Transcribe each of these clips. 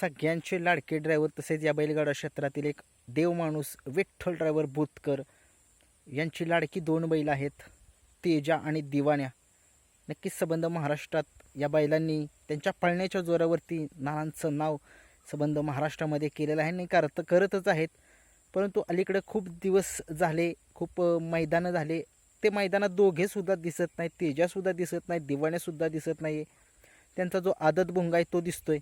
सगळ्यांचे लाडके ड्रायव्हर तसेच या बैलगाडा क्षेत्रातील एक देव माणूस विठ्ठल ड्रायव्हर बुतकर यांची लाडकी दोन बैल आहेत तेजा आणि दिवाण्या. नक्कीच संबंध महाराष्ट्रात या बैलांनी त्यांच्या पळण्याच्या जोरावरती नानांचं नाव संबंध महाराष्ट्रामध्ये केलेलं आहे आणि करत करतच आहेत. परंतु अलीकडे खूप दिवस झाले खूप मैदानं झाले. ते मैदानात दोघेसुद्धा दिसत नाहीत तेजासुद्धा दिसत नाहीत दिवाण्यासुद्धा दिसत नाही त्यांचा जो आदत भुंगा आहे तो दिसतोय.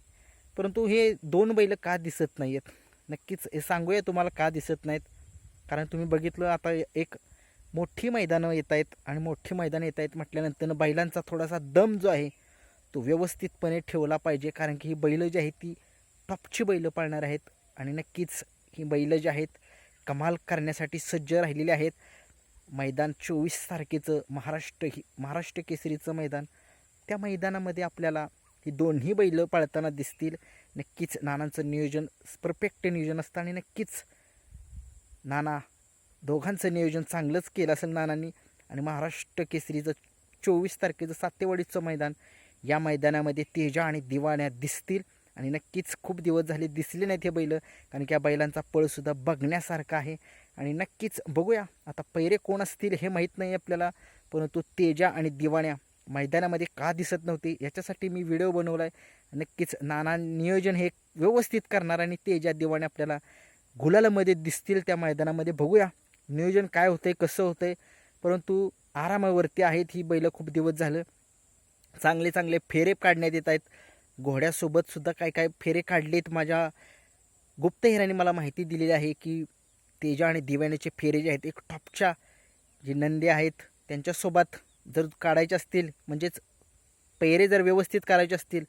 परंतु हे दोन बैल का दिसत नाही आहेत नक्कीच हे सांगूया तुम्हाला का दिसत नाहीत. कारण तुम्ही बघितलं आता एक मोठी मैदानं येत आहेत आणि मोठी मैदानं येत आहेत म्हटल्यानंतर बैलांचा थोडासा दम जो आहे तो व्यवस्थितपणे ठेवला पाहिजे. कारण की ही बैलं जी आहेत ती टॉपची बैलं पाळणार आहेत. आणि नक्कीच ही बैलं जी आहेत कमाल करण्यासाठी सज्ज राहिलेली आहेत. मैदान चोवीस तारखेचं महाराष्ट्र ही महाराष्ट्र केसरीचं मैदान. त्या मैदानामध्ये आपल्याला ही दोन्ही बैलं पाळताना दिसतील. नक्कीच नानांचं नियोजन परफेक्ट नियोजन असतं आणि नक्कीच नाना दोघांचं नियोजन चांगलंच केलं असेल नानांनी. आणि महाराष्ट्र केसरीचं चोवीस तारखेचं सातेवाडीचं मैदान या मैदानामध्ये तेजा आणि दिवाण्या दिसतील. आणि नक्कीच खूप दिवस झाले दिसले नाहीत हे बैलं कारण की या बैलांचा पळसुद्धा बघण्यासारखा आहे. आणि नक्कीच बघूया आता पैरे कोण असतील हे माहीत नाही आपल्याला परंतु तेजा आणि दिवाण्या मैदानामध्ये का दिसत नव्हते याच्यासाठी मी व्हिडिओ बनवला आहे नक्कीच नाना नियोजन हे व्यवस्थित करणार आणि ते ज्या दिवाणे आपल्याला गुलालामध्ये दिसतील त्या मैदानामध्ये बघूया. नियोजन काय होतंय कसं होतंय. परंतु आरामावरती आहेत ही बैलं खूप दिवस झालं. चांगले चांगले फेरे काढण्यात येत आहेत. घोड्यासोबतसुद्धा काय काय फेरे काढलेत माझ्या गुप्तहेराने मला माहिती दिलेली आहे की तेजा आणि दिव्यानेचे फेरे जे आहेत एक टॉपच्या जे नंदी आहेत त्यांच्यासोबत जर काढायचे असतील म्हणजेच पेरे जर व्यवस्थित करायचे असतील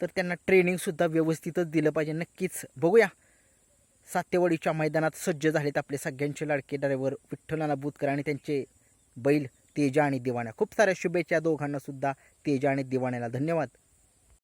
तर त्यांना ट्रेनिंगसुद्धा व्यवस्थितच दिलं पाहिजे. नक्कीच बघूया. सातेवाडीच्या मैदानात सज्ज झालेत आपले सगळ्यांचे लाडके ड्रायव्हर विठ्ठलाना बुतकर आणि त्यांचे बैल तेजा आणि दिवाण्या खूप साऱ्या शुभेच्छा दोघांनासुद्धा तेजा आणि दिवाण्याला धन्यवाद.